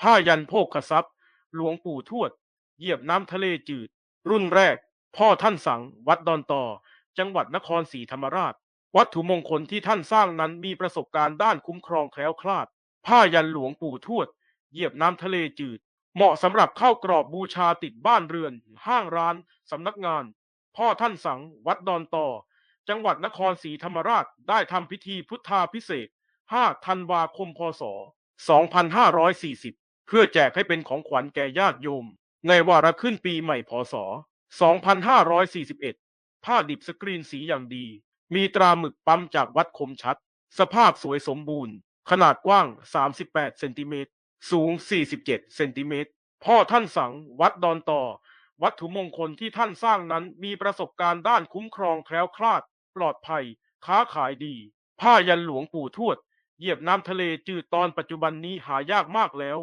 ผ้ายันโภคทรัพย์ หลวงปู่ทวด เหยียบน้ำทะเลจืด รุ่นแรก พ่อท่านสัง วัดดอนต่อจังหวัดนครศรีธรรมราช วัตถุมงคลที่ท่านสร้างนั้นมีประสบการณ์ด้านคุ้มครองแคล้วคลาด ผ้ายันหลวงปู่ทวด เหยียบน้ำทะเลจืด เหมาะสำหรับเข้ากรอบบูชาติดบ้านเรือน ห้างร้านสำนักงาน พ่อท่านสัง วัดดอนต่อจังหวัดนครศรีธรรมราชได้ทำพิธีพุทธาพิเศษ5ธันวาคมพศ2540 เพื่อแจกให้เป็นของขวัญแก่ญาติโยม ในวาระขึ้นปีใหม่พศ 2541 ผ้าดิบสกรีนสีอย่างดี มีตราหมึกปั๊มจากวัดคมชัด สภาพสวยสมบูรณ์ ขนาดกว้าง 38 เซนติเมตร สูง 47 เซนติเมตร พ่อท่านสัง วัดดอนต่อ วัตถุมงคลที่ท่านสร้างนั้นมีประสบการณ์ด้านคุ้มครองแคล้วคลาด ปลอดภัย ค้าขายดี ผ้ายันหลวงปู่ทวด เหยียบน้ำทะเลจืดตอนปัจจุบันนี้หายากมากแล้ว